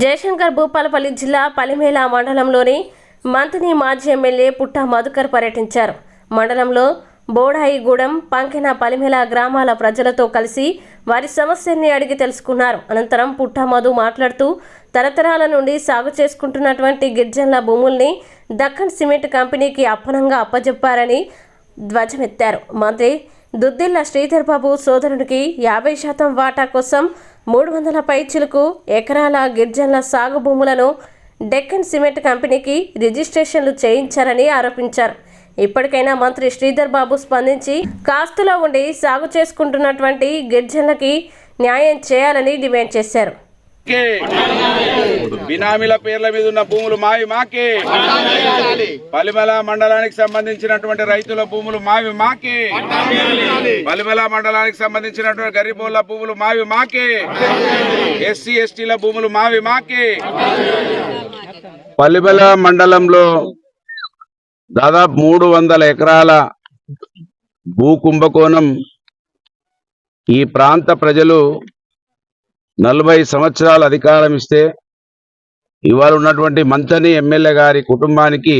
జయశంకర్ భూపాలపల్లి జిల్లా పలిమేల మండలంలోని మంత్ని మాజీ ఎమ్మెల్యే పుట్ట మధుకర్ పర్యటించారు. మండలంలో బోడాయిగూడెం పంకెన పలిమేల గ్రామాల ప్రజలతో కలిసి వారి సమస్యల్ని అడిగి తెలుసుకున్నారు. అనంతరం పుట్ట మధు మాట్లాడుతూ తరతరాల నుండి సాగు చేసుకుంటున్నటువంటి గిరిజనుల భూముల్ని దక్కన్ సిమెంట్ కంపెనీకి అప్పనంగా అప్పజెప్పారని ధ్వజమెత్తారు. మంత్రి దుద్దిల్ల శ్రీధర్ బాబు సోదరుడికి యాభై శాతం వాటా కోసం మూడు వందల పైచిలకు ఎకరాల గిరిజనుల సాగు భూములను డెక్కన్ సిమెంట్ కంపెనీకి రిజిస్ట్రేషన్లు చేయించారని ఆరోపించారు. ఇప్పటికైనా మంత్రి శ్రీధర్ బాబు స్పందించి కాస్తులో ఉండి సాగు చేసుకుంటున్నటువంటి గిరిజనులకి న్యాయం చేయాలని డిమాండ్ చేశారు. బినామీల పేర్ల మీద ఉన్న భూములు మావి మాకే. పలిమల మండలానికి సంబంధించినటువంటి రైతుల భూములు మావి మాకే. పలిమల మండలానికి సంబంధించినటువంటి గరీబోళ్ళ భూములు మావి మాకే. ఎస్సీ ఎస్టీల భూములు మావి మాకే. పలిమల మండలంలో దాదాపు మూడు వందల ఎకరాల భూ కుంభకోణం ఈ ప్రాంత ప్రజలు నలభై సంవత్సరాల అధికారం ఇస్తే ఇవాళ ఉన్నటువంటి మంతని ఎమ్మెల్యే గారి కుటుంబానికి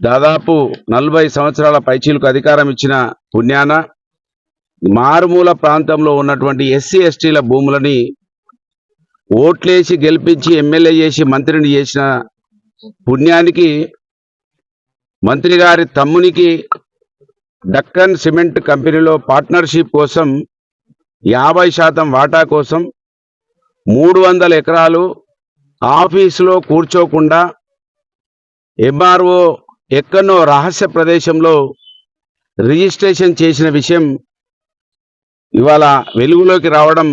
దాదాపు నలభై సంవత్సరాల పైచీలకు అధికారం ఇచ్చిన పుణ్యాన మారుమూల ప్రాంతంలో ఉన్నటువంటి ఎస్సీ ఎస్టీల భూములని ఓట్లేసి గెలిపించి ఎమ్మెల్యే చేసి మంత్రిని చేసిన పుణ్యానికి మంత్రి గారి తమ్మునికి డక్కన్ సిమెంట్ కంపెనీలో పార్ట్నర్షిప్ కోసం యాభై శాతం వాటా కోసం మూడు వందల ఎకరాలు ఆఫీసులో కూర్చోకుండా ఎంఆర్ఓ ఎక్కడో రహస్య ప్రదేశంలో రిజిస్ట్రేషన్ చేసిన విషయం ఇవాళ వెలుగులోకి రావడం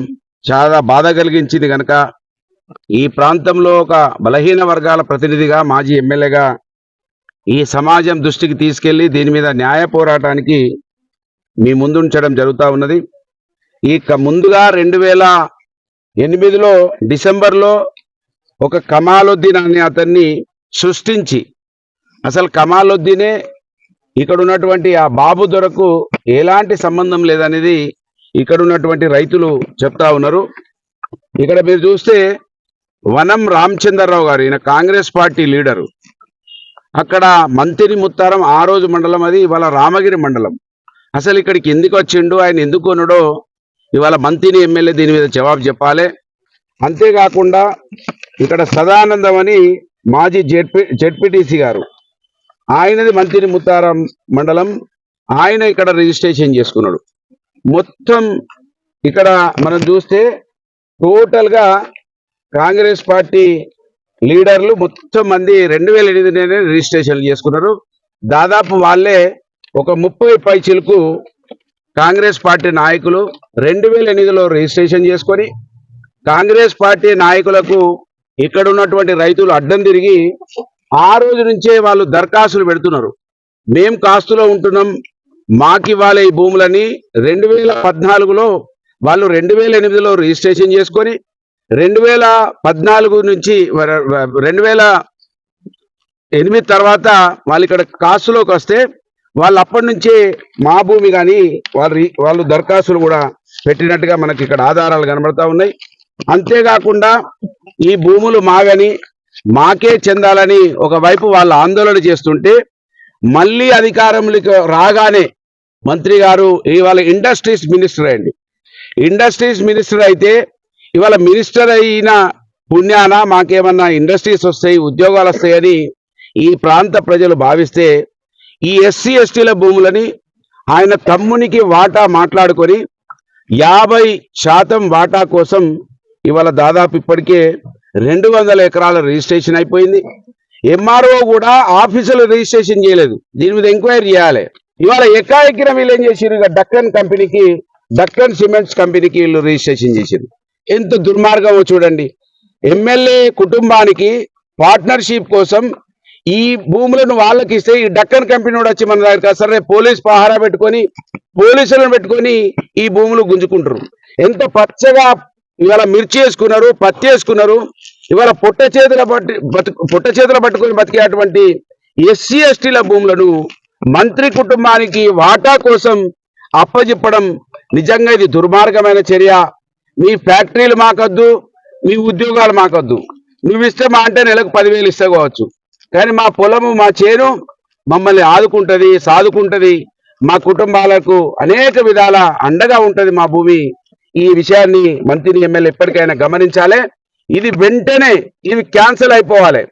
చాలా బాధ కలిగించింది కనుక ఈ ప్రాంతంలో ఒక బలహీన వర్గాల ప్రతినిధిగా మాజీ ఎమ్మెల్యేగా ఈ సమాజం దృష్టికి తీసుకెళ్ళి దీని మీద న్యాయ పోరాటానికి మీ ముందుంచడం జరుగుతూ ఉన్నది. ఇక ముందుగా రెండు వేల ఎనిమిదిలో డిసెంబర్లో ఒక కమాలుద్దీన్ అనే అతన్ని సృష్టించి అసలు కమాలుద్దీనే ఇక్కడ ఉన్నటువంటి ఆ బాబు దొరకు ఎలాంటి సంబంధం లేదనేది ఇక్కడ ఉన్నటువంటి రైతులు చెప్తా ఉన్నారు. ఇక్కడ మీరు చూస్తే వనం రామచంద్రరావు గారు ఈయన కాంగ్రెస్ పార్టీ లీడరు. అక్కడ మంతిని ముత్తారం ఆ రోజు మండలం అది ఇవాళ రామగిరి మండలం. అసలు ఇక్కడికి ఎందుకు వచ్చిండు ఆయన ఎందుకు కొనడో ఇవాళ మంత్రిని ఎమ్మెల్యే దీని మీద జవాబు చెప్పాలి. అంతేకాకుండా ఇక్కడ సదానందం అని మాజీ జెడ్పీ జెడ్పీటీసీ గారు. ఆయనది మంత్రిని ముత్తారం మండలం. ఆయన ఇక్కడ రిజిస్ట్రేషన్ చేసుకున్నాడు. మొత్తం ఇక్కడ మనం చూస్తే టోటల్గా కాంగ్రెస్ పార్టీ లీడర్లు మొత్తం మంది రెండు వేల ఎనిమిదిలోనే రిజిస్ట్రేషన్ చేసుకున్నారు. దాదాపు వాళ్ళే ఒక ముప్పై పైచీలకు కాంగ్రెస్ పార్టీ నాయకులు రెండు వేల ఎనిమిదిలో రిజిస్ట్రేషన్ చేసుకొని కాంగ్రెస్ పార్టీ నాయకులకు ఇక్కడ ఉన్నటువంటి రైతులు అడ్డం తిరిగి ఆ రోజు నుంచే వాళ్ళు దరఖాస్తులు పెడుతున్నారు. మేం కాస్తులో ఉంటున్నాం మాకు ఇవాళ ఈ భూములని రెండు వేల పద్నాలుగులో వాళ్ళు రెండు వేల ఎనిమిదిలో రిజిస్ట్రేషన్ చేసుకొని రెండు వేల పద్నాలుగు నుంచి రెండు వేల ఎనిమిది తర్వాత వాళ్ళు ఇక్కడ కాస్తులోకి వస్తే వాళ్ళు అప్పటి నుంచే మా భూమి కానీ వాళ్ళు వాళ్ళు దరఖాస్తులు కూడా పెట్టినట్టుగా మనకి ఇక్కడ ఆధారాలు కనబడతా ఉన్నాయి. అంతేకాకుండా ఈ భూములు మాగని మాకే చెందాలని ఒకవైపు వాళ్ళు ఆందోళన చేస్తుంటే మళ్ళీ అధికారంలోకి రాగానే మంత్రి గారు ఇవాళ ఇండస్ట్రీస్ మినిస్టర్ అండి. ఇండస్ట్రీస్ మినిస్టర్ అయితే ఇవాళ మినిస్టర్ అయిన పుణ్యాన మాకేమన్నా ఇండస్ట్రీస్ వస్తాయి ఉద్యోగాలు వస్తాయని ఈ ప్రాంత ప్రజలు భావిస్తే ఈ ఎస్సీ ఎస్టీల భూములని ఆయన తమ్మునికి వాటా మాట్లాడుకొని యాభై శాతం వాటా కోసం ఇవాళ దాదాపు ఇప్పటికే రెండు వందల ఎకరాల రిజిస్ట్రేషన్ అయిపోయింది. ఎంఆర్ఓ కూడా ఆఫీసులు రిజిస్ట్రేషన్ చేయలేదు. దీని మీద ఎంక్వైరీ చేయాలి. ఇవాళ ఎకాఎకిన వీళ్ళు ఏం చేసిరు ఇక డక్కన్ కంపెనీకి డక్కన్ సిమెంట్స్ కంపెనీకి వీళ్ళు రిజిస్ట్రేషన్ చేసింది ఎంత దుర్మార్గమో చూడండి. ఎమ్మెల్యే కుటుంబానికి పార్ట్నర్షిప్ కోసం ఈ భూములను వాళ్ళకి ఇస్తే ఈ డక్కన్ కంపెనీ కూడా వచ్చి మన దగ్గర సరే పోలీస్ పహారా పెట్టుకొని పోలీసులను పెట్టుకొని ఈ భూములు గుంజుకుంటారు ఎంత పచ్చగా ఇవాళ మిర్చి వేసుకున్నారు పత్తి వేసుకున్నారు. ఇవాళ పుట్ట చేతుల పట్టి బతుకు పుట్ట చేతుల పట్టుకొని బతికేటువంటి ఎస్సీ ఎస్టీల భూములను మంత్రి కుటుంబానికి వాటా కోసం అప్పజెప్పడం నిజంగా ఇది దుర్మార్గమైన చర్య. మీ ఫ్యాక్టరీలు మాకొద్దు మీ ఉద్యోగాలు మాకొద్దు. నువ్వు ఇస్తే మా అంటే నెలకు పదివేలు ఇస్తే కావచ్చు. కానీ మా పొలము మా చేను మమ్మల్ని ఆదుకుంటది సాదుకుంటది. మా కుటుంబాలకు అనేక విధాల అండగా ఉంటుంది మా భూమి. ఈ విషయాన్ని మంత్రి ఎమ్మెల్యే ఎప్పటికైనా గమనించాలి. ఇది వెంటనే ఇది క్యాన్సిల్ అయిపోవాలి.